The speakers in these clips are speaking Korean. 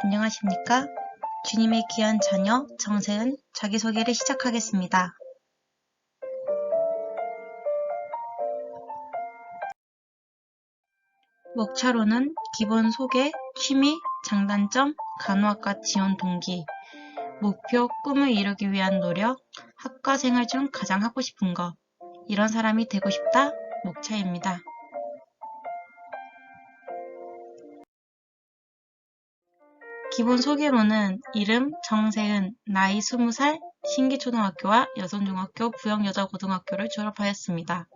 안녕하십니까? 주님의 귀한 자녀 정세은 자기소개를 시작하겠습니다. 목차로는 기본 소개, 취미, 장단점, 간호학과 지원 동기, 목표, 꿈을 이루기 위한 노력, 학과 생활 중 가장 하고 싶은 것, 이런 사람이 되고 싶다, 목차입니다. 기본 소개로는 이름 정세은, 나이 20살, 신기초등학교와 여성중학교, 부영여자고등학교를 졸업하였습니다.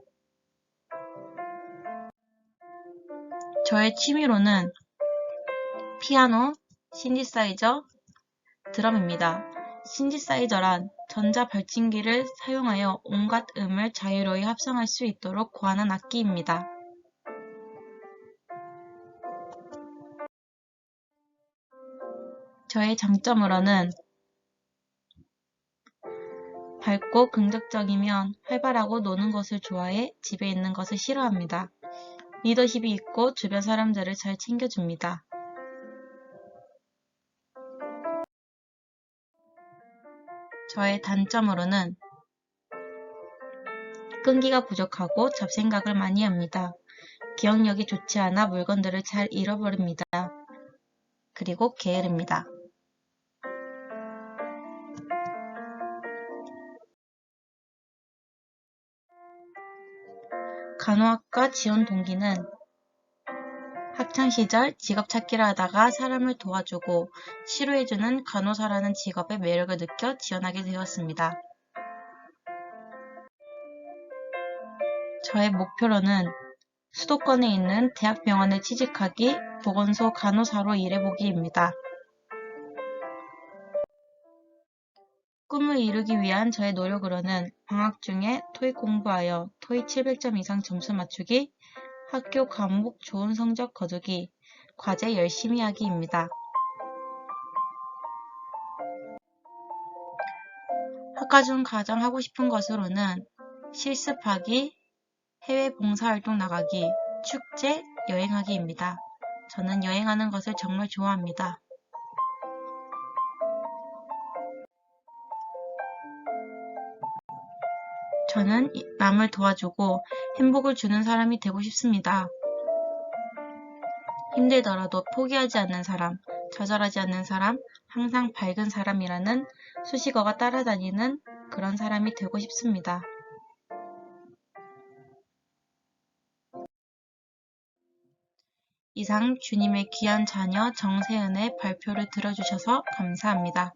저의 취미로는 피아노, 신디사이저, 드럼입니다. 신디사이저란 전자 발진기를 사용하여 온갖 음을 자유로이 합성할 수 있도록 고안한 악기입니다. 저의 장점으로는 밝고 긍정적이면 활발하고 노는 것을 좋아해 집에 있는 것을 싫어합니다. 리더십이 있고 주변 사람들을 잘 챙겨줍니다. 저의 단점으로는 끈기가 부족하고 잡생각을 많이 합니다. 기억력이 좋지 않아 물건들을 잘 잃어버립니다. 그리고 게으릅니다. 간호학과 지원 동기는 학창시절 직업 찾기를 하다가 사람을 도와주고 치료해주는 간호사라는 직업의 매력을 느껴 지원하게 되었습니다. 저의 목표로는 수도권에 있는 대학병원에 취직하기, 보건소 간호사로 일해보기입니다. 꿈을 이루기 위한 저의 노력으로는 방학 중에 토익 공부하여 토익 700점 이상 점수 맞추기, 학교 과목 좋은 성적 거두기, 과제 열심히 하기입니다. 학과 중 가장 하고 싶은 것으로는 실습하기, 해외 봉사활동 나가기, 축제, 여행하기입니다. 저는 여행하는 것을 정말 좋아합니다. 저는 남을 도와주고 행복을 주는 사람이 되고 싶습니다. 힘들더라도 포기하지 않는 사람, 좌절하지 않는 사람, 항상 밝은 사람이라는 수식어가 따라다니는 그런 사람이 되고 싶습니다. 이상 주님의 귀한 자녀 정세은의 발표를 들어주셔서 감사합니다.